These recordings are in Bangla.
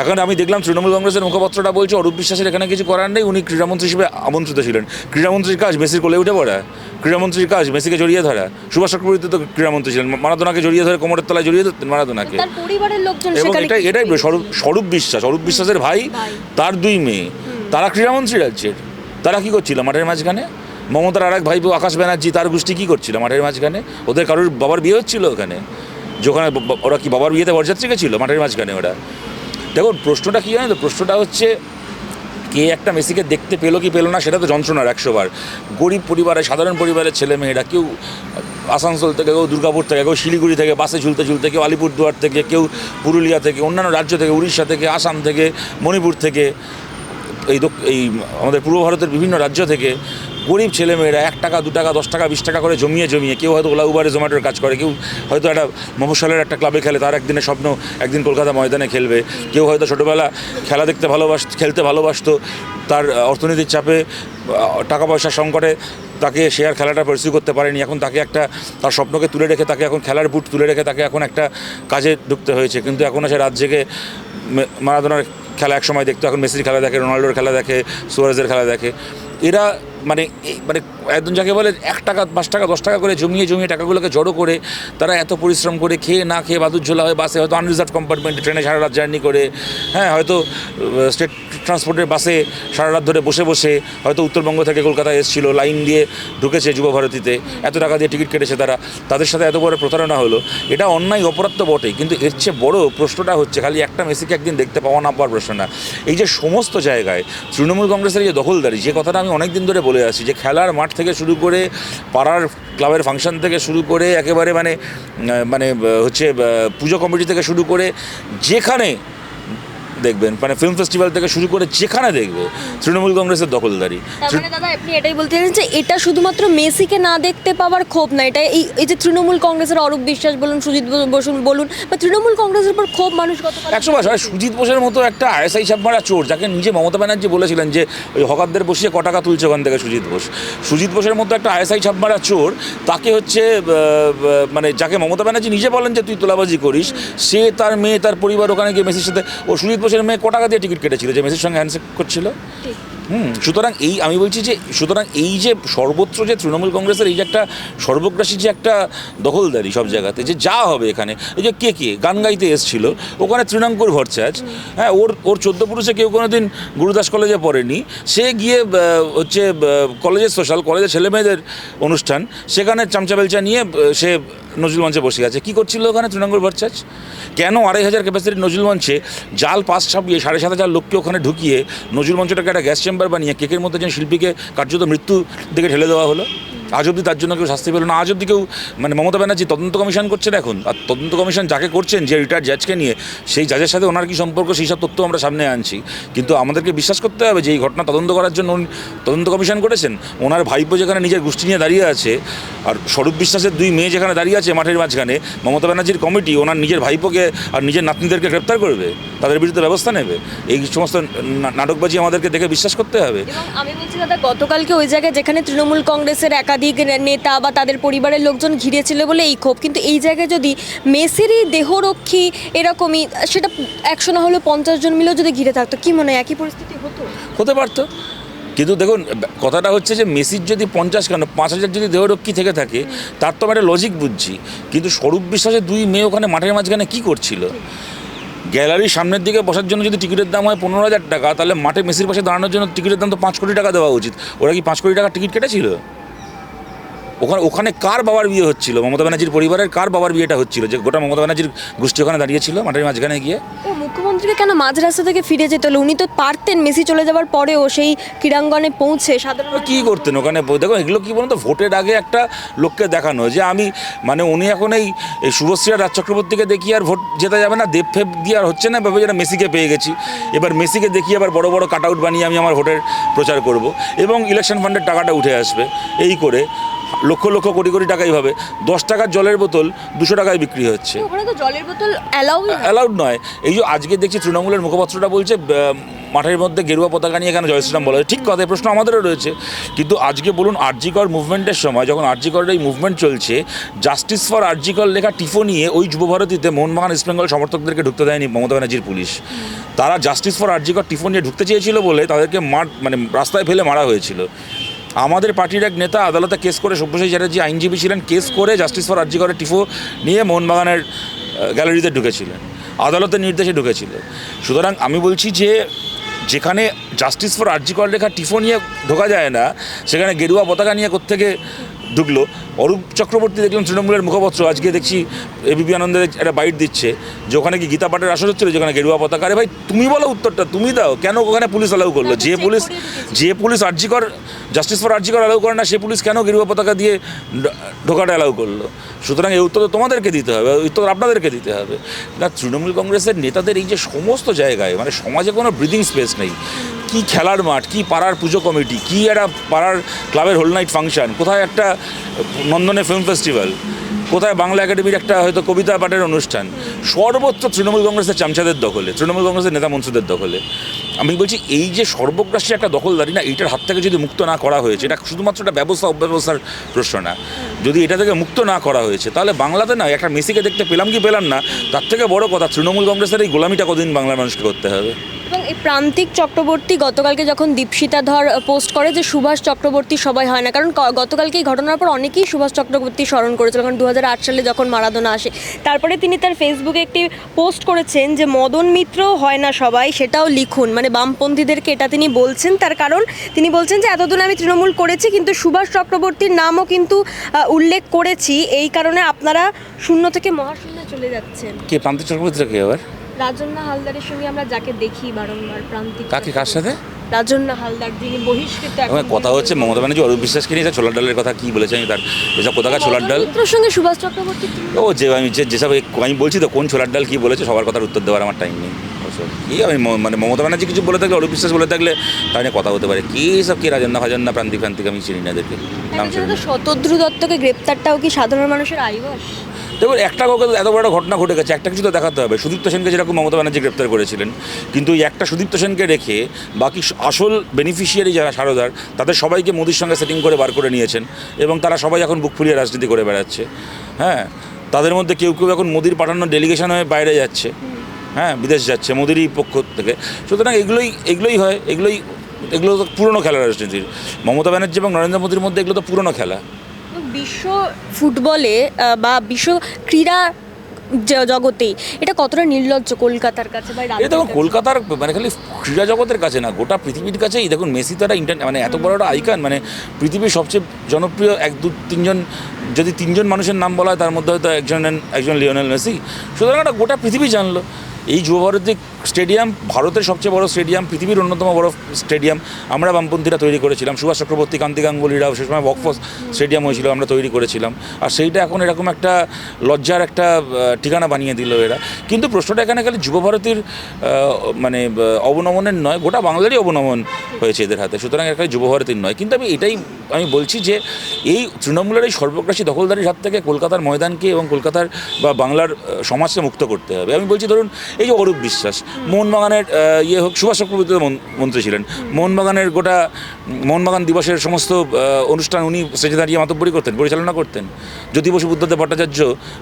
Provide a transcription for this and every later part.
এখন আমি দেখলাম তৃণমূল কংগ্রেসের মুখপাত্রটা বলছে অরূপ বিশ্বাসের এখানে কিছু করার নেই উনি ক্রীড়ামন্ত্রী হিসেবে আমন্ত্রিত ছিলেন। ক্রীড়ামন্ত্রীর কাজ মেসির কোলে উঠে পড়া। ক্রীড়ামন্ত্রীর কাজ মেসিকে জড়িয়ে ধরা। সুভাষ চক্রবর্তী তো ক্রীড়ামন্ত্রী ছিলেন মারাদোনাকে জড়িয়ে ধরে কোমরের তলায় জড়িয়ে ধরতেন মারাদোনাকে। এবং এটাই এটাই? স্বরূপ স্বরূপ বিশ্বাস। অরূপ বিশ্বাসের ভাই ভাই। তার দুই মেয়ে। তারা ক্রীড়ামন্ত্রী রাজ্যের। তারা কী করছিল মাঠের মাঝখানে? মমতার আর এক ভাইপো আকাশ ব্যানার্জি তার গোষ্ঠী কী করছিল মাঠের মাঝখানে? ওদের কারোর বাবার বিয়ে হচ্ছিল ওখানে? যেখানে ওরা কি বাবার বিয়েতে বরযাত্রী ছিল মাঠের মাঝখানে ওরা? দেখুন, প্রশ্নটা কী জানো তো? প্রশ্নটা হচ্ছে, কে একটা মেসিকে দেখতে পেল কি পেল না, সেটা তো যন্ত্রণার একশো বার গরিব পরিবারে সাধারণ পরিবারের ছেলে মেয়েরা কেউ আসানসোল থেকে, কেউ দুর্গাপুর থেকে, কেউ শিলিগুড়ি থেকে, বাসে ঝুলতে ঝুলতে, কেউ আলিপুরদুয়ার থেকে, কেউ পুরুলিয়া থেকে, অন্যান্য রাজ্য থেকে, উড়িষ্যা থেকে, আসাম থেকে, মণিপুর থেকে, এই এই আমাদের পূর্ব ভারতের বিভিন্ন রাজ্য থেকে গরিব ছেলেমেয়েরা এক টাকা, দু টাকা, দশ টাকা, বিশ টাকা করে জমিয়ে জমিয়ে, কেউ হয়তো ওলা উবারে, জোম্যাটোর কাজ করে, কেউ হয়তো একটা মফস্বলের একটা ক্লাবে খেলে, তার একদিনের স্বপ্ন একদিন কলকাতা ময়দানে খেলবে। কেউ হয়তো ছোটোবেলা খেলা দেখতে ভালোবাস, খেলতে ভালোবাসতো, তার অর্থনীতির চাপে টাকা পয়সার সংকটে তাকে সে আর খেলাটা পারসিউ করতে পারেনি, এখন তাকে একটা, তার স্বপ্নকে তুলে রেখে তাকে এখন খেলার বুট তুলে রেখে তাকে এখন একটা কাজে ঢুকতে হয়েছে। কিন্তু এখনও সে রাত জেগে মারাদোনার খেলা এক সময় দেখতো, এখন মেসির খেলা দেখে রোনাল্ডোর খেলা দেখে, সুয়ারেজের খেলা দেখে। এরা মানে মানে একদম যাকে বলে এক টাকা, পাঁচ টাকা, দশ টাকা করে জমিয়ে জমিয়ে টাকাগুলোকে জড়ো করে, তারা এত পরিশ্রম করে খেয়ে না খেয়ে বাদুর ঝোলা হয় বাসে হয়তো আনরিজার্ভ কম্পার্টমেন্টে ট্রেনে সারা রাত জার্নি করে হ্যাঁ হয়তো স্টেট ট্রান্সপোর্টের বাসে সারা রাত ধরে বসে বসে হয়তো উত্তরবঙ্গ থেকে কলকাতায় এসেছিল লাইন দিয়ে ঢুকেছে যুব ভারতীতে, এত টাকা দিয়ে টিকিট কেটেছে তারা। তাদের সাথে এত বড় প্রতারণা হলো। এটা অন্যায়, অপরাধ তো বটেই, কিন্তু এর চেয়ে বড় প্রশ্নটা হচ্ছে খালি একটা মেসিকে একদিন দেখতে পাওয়া না পাওয়ার প্রশ্ন না। এই যে সমস্ত জায়গায় তৃণমূল কংগ্রেসের যে দখলদারি, যে কথাটা আমি অনেক দিন ধরে বলে আসি, যে খেলার মাঠ থেকে শুরু করে পাড়ার ক্লাবের ফাংশন থেকে শুরু করে একেবারে মানে মানে হচ্ছে পুজো কমিটি থেকে শুরু করে যেখানে দেখবেন। মানে ফিল্ম ফেস্টিভ্যাল থেকে শুরু করে যেখানে দেখবে তৃণমূল কংগ্রেসের দখলদারি। মানে দাদা আপনি এটাই বলতে চাইছেন যে এটা শুধুমাত্র মেসিকে না দেখতে পাওয়ার ক্ষোভ না এটা এই এই যে তৃণমূল কংগ্রেসের অরূপ বিশ্বাস বলুন সুজিত বসুন বলুন বা তৃণমূল কংগ্রেসের উপর ক্ষোভ মানুষ একশো বার সুজিত বোসের মতো একটা আইএসআই ছাপ মারা চোর যাকে নিজে মমতা ব্যানার্জি বলেছিলেন যে ওই হকারদের বসিয়ে ক টাকা তুলছে ওখান থেকে সুজিত বোস। সুজিত বোসের মতো একটা আইএসআই ছাপ মারা চোর তাকে হচ্ছে মানে যাকে মমতা ব্যানার্জি নিজে বলেন যে তুই তোলাবাজি করিস। সে তার মেয়ে তার পরিবার ওখানে গিয়ে মেসির সাথে ও সুজিত মেয়ে কোটাকা টাকা দিয়ে টিকিট কেটেছিল যে মেসির সঙ্গে হ্যান্ডশেক করছিল। হুম সুতরাং এই, আমি বলছি যে, সুতরাং এই যে সর্বত্র যে তৃণমূল কংগ্রেসের এই যে একটা সর্বগ্রাসী যে একটা দখলদারি সব জায়গাতে, যে যা হবে এখানে, এই যে কে কে, গান গাইতে এসছিল, ওখানে তৃণাঙ্কুর ভরছাজ হ্যাঁ ওর ওর চোদ্দ পুরুষে কেউ কোনো দিন গুরুদাস কলেজে পড়েনি, সে গিয়ে হচ্ছে কলেজের সোশ্যাল কলেজের ছেলে মেয়েদের অনুষ্ঠান, সেখানে চামচা বেলচা নিয়ে সে নজরুল মঞ্চে বসে আছে কী করছিল ওখানে তৃণাঙ্কুর ভরছাজ কেন আড়াই হাজার ক্যাপাসিটির নজরুল মঞ্চে জাল পাস ছাপিয়ে সাড়ে সাত হাজার লোককে ওখানে ঢুকিয়ে নজরুল মঞ্চটাকে একটা গ্যাস চেম্বার বানিয়ে কেকের মধ্যে যেন শিল্পীকে কার্যত মৃত্যু দিকে ঠেলে দেওয়া হলো। আজ অবধি তার জন্য কেউ শাস্তি পেল না। আজ অবধি কেউ মানে মমতা ব্যানার্জি তদন্ত কমিশন করছেন এখন। আর তদন্ত কমিশন যাকে করছেন, যে রিটায়ার্ড জাজকে নিয়ে, সেই জাজের সাথে ওনার কি সম্পর্ক, সেই সব তথ্য আমরা সামনে আনছি। কিন্তু আমাদেরকে বিশ্বাস করতে হবে যে এই ঘটনা তদন্ত করার জন্য উনি তদন্ত কমিশন করেছেন। ওনার ভাইপো যেখানে নিজের গোষ্ঠী নিয়ে দাঁড়িয়ে আছে, আর স্বরূপ বিশ্বাসের দুই মেয়ে যেখানে দাঁড়িয়ে আছে মাঠের মাঝখানে, মমতা ব্যানার্জির কমিটি, ওনার নিজের ভাইপোকে আর নিজের নাতনিদেরকে গ্রেপ্তার করবে, তাদের বিরুদ্ধে ব্যবস্থা নেবে। এই সমস্ত নাটকবাজি আমাদেরকে দেখে বিশ্বাস করতে হবে। আমি বলছি দাদা, গতকালকে ওই জায়গায় যেখানে তৃণমূল কংগ্রেসের একাধিক নেতা বা তাদের পরিবারের লোকজন ঘিরেছিল বলে এই ক্ষোভ। কিন্তু এই জায়গায় যদি মেসিরই দেহরক্ষী এরকমই, সেটা একশো না হলেও পঞ্চাশ জন মিলেও যদি ঘিরে থাকতো, কি মনে হয় একই পরিস্থিতি হতো? হতে পারতো। কিন্তু দেখুন কথাটা হচ্ছে যে মেসির যদি পঞ্চাশ কেন, পাঁচ হাজার যদি দেহরক্ষী থেকে থাকে, তার তো একটা লজিক বুঝছি। কিন্তু স্বরূপ বিশ্বাসের দুই মেয়ে ওখানে মাঠের মাঝখানে কী করছিল? গ্যালারির সামনের দিকে বসার জন্য যদি টিকিটের দাম হয় পনেরো হাজার টাকা, তাহলে মাঠে মেসির পাশে দাঁড়ানোর জন্য টিকিটের দাম তো পাঁচ কোটি টাকা দেওয়া উচিত। ওরা কি পাঁচ কোটি টাকার টিকিট কেটেছিল? ওখানে ওখানে কার বাবার বিয়ে হচ্ছিল? মমতা ব্যানার্জির পরিবারের কার বাবার বিয়েটা হচ্ছিল? যে গোটা মমতা ব্যানার্জির গোষ্ঠী ওখানে দাঁড়িয়েছিল মাঠের মাঝখানে গিয়ে? ও মুখ্যমন্ত্রীকে কেন মাঝ রাস্তা থেকে ফিরে যেতে হলো? উনি তো পারতেন মেসি চলে যাওয়ার পরেও সেই ক্রীড়াঙ্গনে পৌঁছে সাধারণ কি করতেন ওখানে? দেখো এগুলো কি বলুন তো ভোটের আগে একটা লোককে দেখানো যে আমি মানে উনি এখন এই এই শুভশ্রী আর রাজ চক্রবর্তীকে দেখিয়ে আর ভোট জেতা যাবে না দেব ফেব দিয়ে আর হচ্ছে না ভেবে যেন মেসিকে পেয়ে গেছি। এবার মেসিকে দেখিয়ে আবার বড় বড় কাট আউট বানিয়ে আমি আমার ভোটের প্রচার করব। এবং ইলেকশন ফান্ডের টাকাটা উঠে আসবে এই করে। লক্ষ লক্ষ কোটি কোটি টাকা এইভাবে দশ টাকার জলের বোতল দুশো টাকায় বিক্রি হচ্ছে। ওখানে তো জলের বোতল অ্যালাউ অ্যালাউড নয়। এই যে আজকে দেখছি তৃণমূলের মুখপাত্রটা বলছে মাঠের মধ্যে গেরুয়া পতাকা নিয়ে কেন জয়শ্রীরাম বলা হয় ঠিক কথা প্রশ্ন আমাদেরও রয়েছে। কিন্তু আজকে বলুন আরজিকর মুভমেন্টের সময় যখন আরজিকরের এই মুভমেন্ট চলছে জাস্টিস ফর আরজিকর লেখা টিফো নিয়ে ওই যুবভারতীতে মোহনবাগান ইস্ট বেঙ্গল সমর্থকদেরকে ঢুকতে দেয়নি মমতা ব্যানার্জির পুলিশ। তারা জাস্টিস ফর আরজিকর টিফো নিয়ে ঢুকতে চেয়েছিল বলে তাদেরকে মার মানে রাস্তায় ফেলে মারা হয়েছিল। আমাদের পার্টির এক নেতা আদালতে কেস করে সব্যসাচী চ্যাটার্জি আইনজীবী ছিলেন, কেস করে জাস্টিস ফর আরজিকরের টিফো নিয়ে মোহনবাগানের গ্যালারিতে ঢুকেছিলেন আদালতের নির্দেশে ঢুকেছিল। সুতরাং আমি বলছি যে, যেখানে জাস্টিস ফর আরজিকর লেখা টিফো নিয়ে ঢোকা যায় না, সেখানে গেরুয়া পতাকা নিয়ে কোত্থেকে ঢুকলো অরূপ চক্রবর্তী দেখলাম তৃণমূলের মুখপত্র। আজকে দেখছি এবিপি আনন্দের একটা বাইট দিচ্ছে যে ওখানে কি গীতা পাঠের আসর হচ্ছিল যেখানে গেরুয়া পতাকা। আরে ভাই তুমি বলো উত্তরটা তুমি দাও। কেন ওখানে পুলিশ অ্যালাউ করল? যে পুলিশ। যে police RG Kar justice for RG Kar allow করে না সে পুলিশ কেন গেরুয়া পতাকা দিয়ে ঢোকাটা অ্যালাউ করল? সুতরাং এই উত্তর তো তোমাদেরকে দিতে হবে উত্তর আপনাদেরকে দিতে হবে। না তৃণমূল কংগ্রেসের নেতাদের এই যে সমস্ত জায়গায় মানে সমাজে কোনো ব্রিদিং স্পেস নেই। কি খেলার মাঠ, কি পাড়ার পুজো কমিটি, কি একটা পাড়ার ক্লাবের হোল নাইট ফাংশন কোথায় একটা নন্দনে ফিল্ম ফেস্টিভ্যাল কোথায় বাংলা একাডেমির একটা হয়তো কবিতা পাঠের অনুষ্ঠান, সর্বত্র তৃণমূল কংগ্রেসের চামচাদের দখলে, তৃণমূল কংগ্রেসের নেতা মন্ত্রীদের দখলে। আমি বলছি এই যে সর্বগ্রাসী একটা দখলদারি না, এইটার হাত থেকে যদি মুক্ত না করা হয়েছে, এটা শুধুমাত্র একটা ব্যবস্থা অব্যবস্থার প্রশ্ন না। যদি এটা থেকে মুক্ত না করা হয়েছে, তাহলে বাংলাতে না, একটা মেসিকে দেখতে পেলাম কি পেলাম না, তার থেকে বড় কথা তৃণমূল কংগ্রেসের এই গোলামিটা কদিন বাংলার মানুষকে করতে হবে। এবং এই প্রান্তিক চক্রবর্তী গতকালকে যখন দীপশিতা ধর পোস্ট করে যে সুভাষ চক্রবর্তী সবাই হয় না, কারণ গতকালকে এই ঘটনার পর অনেকেই সুভাষ চক্রবর্তী স্মরণ করেছিল, কারণ দু হাজার আট সালে যখন মারাদোনা আসে, তারপরে তিনি তার ফেসবুকে একটি পোস্ট করেছেন যে মদন মিত্র হয় না সবাই, সেটাও লিখুন। মানে বামপন্থীদেরকে এটা তিনি বলছেন, তার কারণ তিনি বলছেন যে এতদিন আমি তৃণমূল করেছি, কিন্তু সুভাষ চক্রবর্তীর নামও কিন্তু উল্লেখ করেছি, এই কারণে আপনারা শূন্য থেকে মহাশূন্যে চলে যাচ্ছেন। কে, প্রান্তিক চক্রবর্তীরা কে আবার? রাজন্না হালদারের সঙ্গে আমরা যাকে দেখি বারংবার প্রান্তিক কাকে? কার সাথে? রাজন্না হালদার যিনি বহিষ্কৃত কথা হচ্ছে মমতা ব্যানার্জি অরূপ বিশ্বাসকে নিয়ে ছোলার ডালের কথা কি বলেছে আমি তার এসব কোথাকার ছোলার ডাল? সঙ্গে সুভাষ চক্রবর্তী ও যে আমি যেসব আমি বলছি তো কোন ছোলার ডাল কি বলেছে সবার কথার উত্তর দেওয়ার আমার টাইম নেই। কি আমি মানে মমতা ব্যানার্জি কিছু বলে থাকলে অরূপ বিশ্বাস বলে থাকলে তাই নিয়ে কথা হতে পারে। কি সব কি রাজন্না ফাজন্না প্রান্তিক প্রান্তিক আমি চিনি না এদেরকে। শতদ্রু দত্তকে গ্রেপ্তারটাও কি সাধারণ মানুষের আইবস? দেখুন, একটা কাউকে এত বড় একটা ঘটনা ঘটে গেছে, একটা কিছু তো দেখাতে হবে। সুদীপ্ত সেনকে যেরকম মমতা ব্যানার্জি গ্রেপ্তার করেছিলেন, কিন্তু এই একটা সুদীপ্ত সেনকে রেখে বাকি আসল বেনিফিশিয়ারি যারা সারদার, তাদের সবাইকে মোদির সঙ্গে সেটিং করে বার করে নিয়েছেন, এবং তারা সবাই এখন বুক ফুলিয়ে রাজনীতি করে বেড়াচ্ছে। হ্যাঁ তাদের মধ্যে কেউ কেউ এখন মোদির পাঠানো ডেলিগেশন হয়ে বাইরে যাচ্ছে। হ্যাঁ বিদেশ যাচ্ছে, মোদিরই পক্ষ থেকে। সুতরাং এগুলোই এগুলোই হয়, এগুলোই, এগুলো তো পুরনো খেলা রাজনীতির। মমতা ব্যানার্জি এবং নরেন্দ্র মোদীর মধ্যে এগুলো তো পুরনো খেলা। বিশ্ব ফুটবলে বা বিশ্ব ক্রীড়া জ- জগতেই এটা কতটা নির্লজ্জ কলকাতার কাছে বা এটা দেখুন কলকাতার মানে খালি ক্রীড়া জগতের কাছে না গোটা পৃথিবীর কাছেই। দেখুন মেসি তো একটা ইন্টার মানে এত বড় একটা আইকান মানে পৃথিবীর সবচেয়ে জনপ্রিয় এক দু তিনজন যদি তিনজন মানুষের নাম বলা হয় তার মধ্যে হয়তো একজন একজন লিওনেল মেসি। সুতরাং একটা গোটা পৃথিবী জানলো। এই যুবভারতী স্টেডিয়াম, ভারতের সবচেয়ে বড় স্টেডিয়াম, পৃথিবীর অন্যতম বড় স্টেডিয়াম আমরা বামপন্থীরা তৈরি করেছিলাম। সুভাষ চক্রবর্তী, কান্তি গাঙ্গুলিরাও সে সময় বকফস স্টেডিয়াম হয়েছিল, আমরা তৈরি করেছিলাম। আর সেইটা এখন এরকম একটা লজ্জার একটা ঠিকানা বানিয়ে দিল এরা। কিন্তু প্রশ্নটা এখানে খালি যুবভারতীর মানে অবনমনের নয়, গোটা বাংলারই অবনমন হয়েছে এদের হাতে। সুতরাং এখানে যুবভারতীর নয়। কিন্তু আমি এটাই, আমি বলছি যে এই তৃণমূলের এই সর্বগ্রাসী দখলদারির হাত থেকে কলকাতার ময়দানকে এবং কলকাতার বা বাংলার সমাজকে মুক্ত করতে হবে। আমি বলছি, ধরুন, এই যে অরূপ বিশ্বাস মোহনবাগানের ইয়ে হোক সুভাষ চক্রবর্তী মন্ত্রী ছিলেন। মোহনবাগানের গোটা মোহনবাগান দিবসের সমস্ত অনুষ্ঠান উনি স্টেজে দাঁড়িয়ে মাতব্বরি করতেন পরিচালনা করতেন। জ্যোতি বসু বুদ্ধদেব ভট্টাচার্য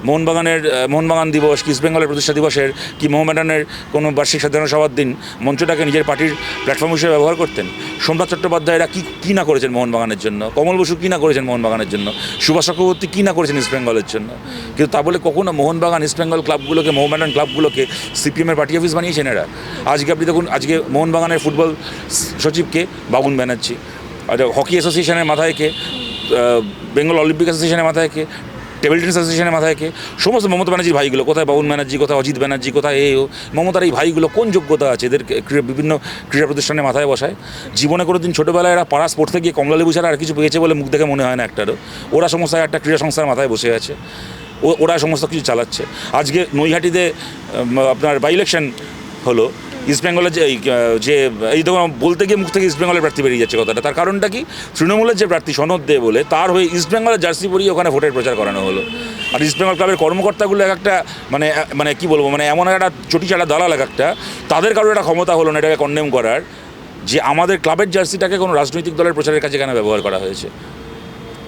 মোহনবাগানের মোহনবাগান দিবস কি ইস্ট বেঙ্গলের প্রতিষ্ঠা দিবসের কি মোহামেডানের কোনো বার্ষিক সাধারণ সভার দিন মঞ্চটাকে নিজের পার্টির প্ল্যাটফর্ম হিসেবে ব্যবহার করতেন। সোমনাথ চট্টোপাধ্যায়রা কী কী না করেছেন মোহনবাগানের জন্য? কমল বসু কী না করেছেন মোহনবাগানের জন্য? সুভাষ চক্রবর্তী কী না করেছেন ইস্ট বেঙ্গলের জন্য? কিন্তু তা বলে কখনো মোহনবাগান ইস্ট বেঙ্গল ক্লাবগুলোকে মোহামেডান ক্লাবগুলোকে সিপিএমের পার্টি অফিস বানিয়েছেন এরা। আজকে আপনি দেখুন, আজকে মোহনবাগানের ফুটবল সচিবকে বাবুন ব্যানার্জি আর হকি অ্যাসোসিয়েশনের মাথায় কে বেঙ্গল অলিম্পিক অ্যাসোসিয়েশনের মাথায় কে, টেবিল টেনিস অ্যাসোসিয়েশনের মাথায় কে, সমস্ত মমতা ব্যানার্জির ভাইগুলো, কোথায় বাবুন ব্যানার্জি, কোথায় অজিত ব্যানার্জি, কোথায় এ ও, মমতার এই ভাইগুলো কোন যোগ্যতা আছে এদের ক্রীড়া- বিভিন্ন ক্রীড়া প্রতিষ্ঠানের মাথায় বসায়? জীবনে কোনো দিন ছোটোবেলায় এরা পাড়া স্পোর্টসে গিয়ে কমলা লেবু ছাড়া আর কিছু পেয়েছে বলে মুখ দেখে মনে হয় না একটারও। ওরা সমস্ত একটা ক্রীড়া সংস্থার মাথায় বসে আছে। ও, ওরা সমস্ত কিছু চালাচ্ছে। আজকে নৈহাটিতে আপনার বাই ইলেকশন হলো ইস্ট বেঙ্গলের যে এই, যে এই দেখুন বলতে গিয়ে মুখ থেকে ইস্ট বেঙ্গলের প্রার্থী বেরিয়ে যাচ্ছে কথাটা। তার কারণটা কি? তৃণমূলের যে প্রার্থী সনদ দে বলে তার হয়ে ইস্ট বেঙ্গলের জার্সি পরিয়ে ওখানে ভোটের প্রচার করানো হলো। আর ইস্ট বেঙ্গল ক্লাবের কর্মকর্তাগুলো এক একটা মানে মানে কি বলব মানে এমন একটা চটিচাটা দালাল এক একটা তাদের কারোর একটা ক্ষমতা হলো না এটাকে কন্ডেম করার যে আমাদের ক্লাবের জার্সিটাকে কোনো রাজনৈতিক দলের প্রচারের কাছে কেন ব্যবহার করা হয়েছে?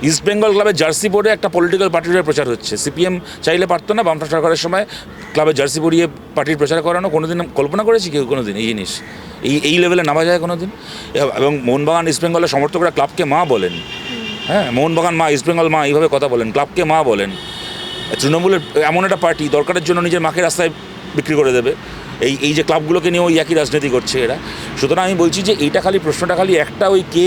ইস্ট বেঙ্গল ক্লাবের জার্সি পরে একটা পলিটিক্যাল পার্টির প্রচার হচ্ছে। সিপিএম চাইলে পারতো না, বামফ্রন্ট সরকারের সময় ক্লাবের জার্সি পরিয়ে পার্টির প্রচার করানো, কোনোদিন কল্পনা করেছি কেউ কোনোদিন এই জিনিস? এই এই লেভেলে নামা যায় কোনোদিন? এবং মোহনবাগান ইস্ট বেঙ্গলের সমর্থকরা ক্লাবকে মা বলেন। হ্যাঁ মোহনবাগান মা ইস্ট বেঙ্গল মা, এইভাবে কথা বলেন ক্লাবকে মা বলেন। তৃণমূলের এমন একটা পার্টি দরকারের জন্য নিজের মাকে রাস্তায় বিক্রি করে দেবে। এই এই যে ক্লাবগুলোকে নিয়ে ওই একই রাজনীতি করছে এরা। সুতরাং আমি বলছি যে এইটা খালি প্রশ্নটা খালি একটা ওই কে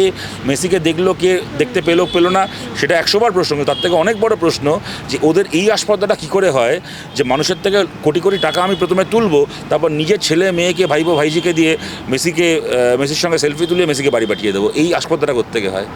মেসিকে দেখল, কে দেখতে পেল পেল না, সেটা একশোবার প্রশ্ন তার থেকে অনেক বড় প্রশ্ন যে ওদের এই আসপদাটা কী করে হয়, যে মানুষের থেকে কোটি কোটি টাকা আমি প্রথমে তুলবো, তারপর নিজের ছেলে, মেয়েকে, ভাইবো, ভাইজিকে দিয়ে মেসিকে মেসির সঙ্গে সেলফি তুলে মেসিকে বাড়ি পাঠিয়ে দেবো। এই আসপদাটা কোথেকে হয়?